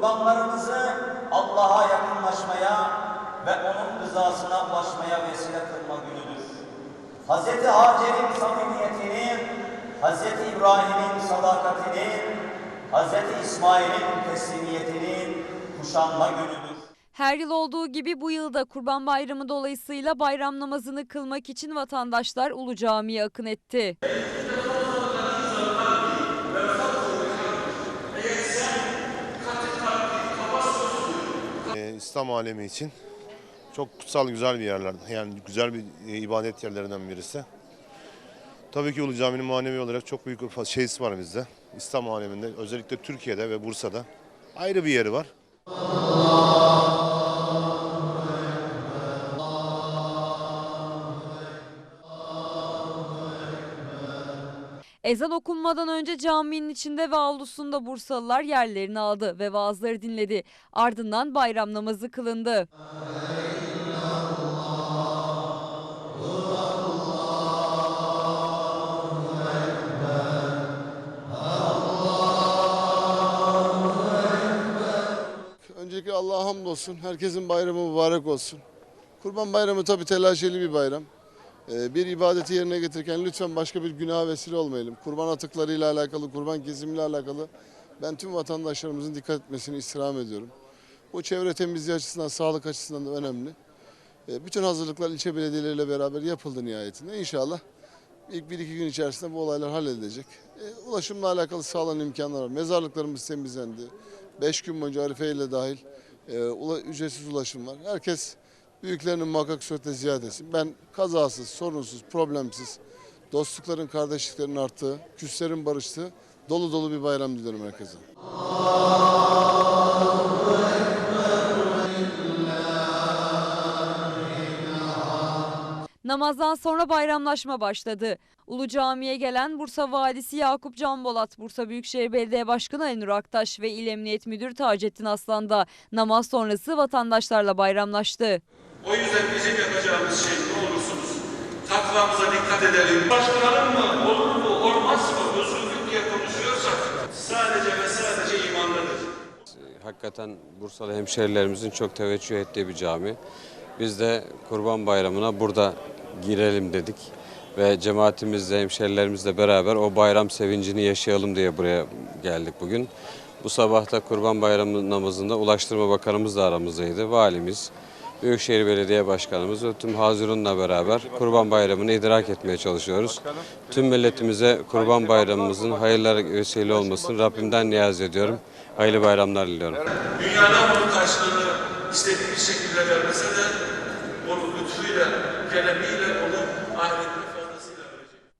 kurbanlarımızı Allah'a yakınlaşmaya ve onun rızasına ulaşmaya vesile kılma günüdür. Hz. Hacer'in samimiyetini, Hz. İbrahim'in sadakatini, Hz. İsmail'in teslimiyetini kuşanma günüdür. Her yıl olduğu gibi bu yılda Kurban Bayramı dolayısıyla bayram namazını kılmak için vatandaşlar Ulu Cami'ye akın etti. İslam alemi için çok kutsal güzel bir yerler. Yani güzel bir e, ibadet yerlerinden birisi. Tabii ki Ulu Cami'nin manevi olarak çok büyük bir şeysi var bizde. İslam aleminde özellikle Türkiye'de ve Bursa'da ayrı bir yeri var. Ezan okunmadan önce caminin içinde ve avlusunda Bursalılar yerlerini aldı ve vaazları dinledi. Ardından bayram namazı kılındı. Öncelikle Allah'a hamdolsun. Herkesin bayramı mübarek olsun. Kurban bayramı tabii telaşeli bir bayram. Ee, bir ibadeti yerine getirirken lütfen başka bir günaha vesile olmayalım. Kurban atıklarıyla alakalı, kurban kesimiyle alakalı ben tüm vatandaşlarımızın dikkat etmesini istirham ediyorum. Bu çevre temizliği açısından, sağlık açısından da önemli. Ee, bütün hazırlıklar ilçe belediyeleriyle beraber yapıldı nihayetinde. İnşallah ilk bir iki gün içerisinde bu olaylar halledilecek. Ee, ulaşımla alakalı sağlanan imkanlar var. Mezarlıklarımız temizlendi. Beş gün boyunca Arife ile dahil e, ücretsiz ulaşım var. Herkes büyüklerinin muhakkak suretle ziyaret etsin. Ben kazasız, sorunsuz, problemsiz, dostlukların, kardeşliklerin arttığı, küslerin barıştığı dolu dolu bir bayram diliyorum herkese. Namazdan sonra bayramlaşma başladı. Ulu Cami'ye gelen Bursa Valisi Yakup Canbolat, Bursa Büyükşehir Belediye Başkanı Ali Nur Aktaş ve İl Emniyet Müdürü Taceddin Aslan da namaz sonrası vatandaşlarla bayramlaştı. O yüzden bizim yapacağımız şey ne olursunuz takvamıza dikkat edelim. Başkanım mı, olur mu, olmaz mı, özgürlük diye konuşuyorsak sadece ve sadece imandadır. Hakikaten Bursalı hemşerilerimizin çok teveccüh ettiği bir cami. Biz de Kurban Bayramı'na burada girelim dedik. Ve cemaatimizle, hemşerilerimizle beraber o bayram sevincini yaşayalım diye buraya geldik bugün. Bu sabah da Kurban Bayramı namazında Ulaştırma Bakanımız da aramızdaydı. Valimiz, Büyükşehir Belediye Başkanımız ve tüm Hazirun'la beraber Kurban Bayramı'nı idrak etmeye çalışıyoruz. Tüm milletimize Kurban Bayramımızın hayırlara vesile olmasını Rabbimden niyaz ediyorum. Hayırlı bayramlar diliyorum. Dünyadan bunun karşılığını istediğimiz şekilde vermese de onun lütfuyla gelen bir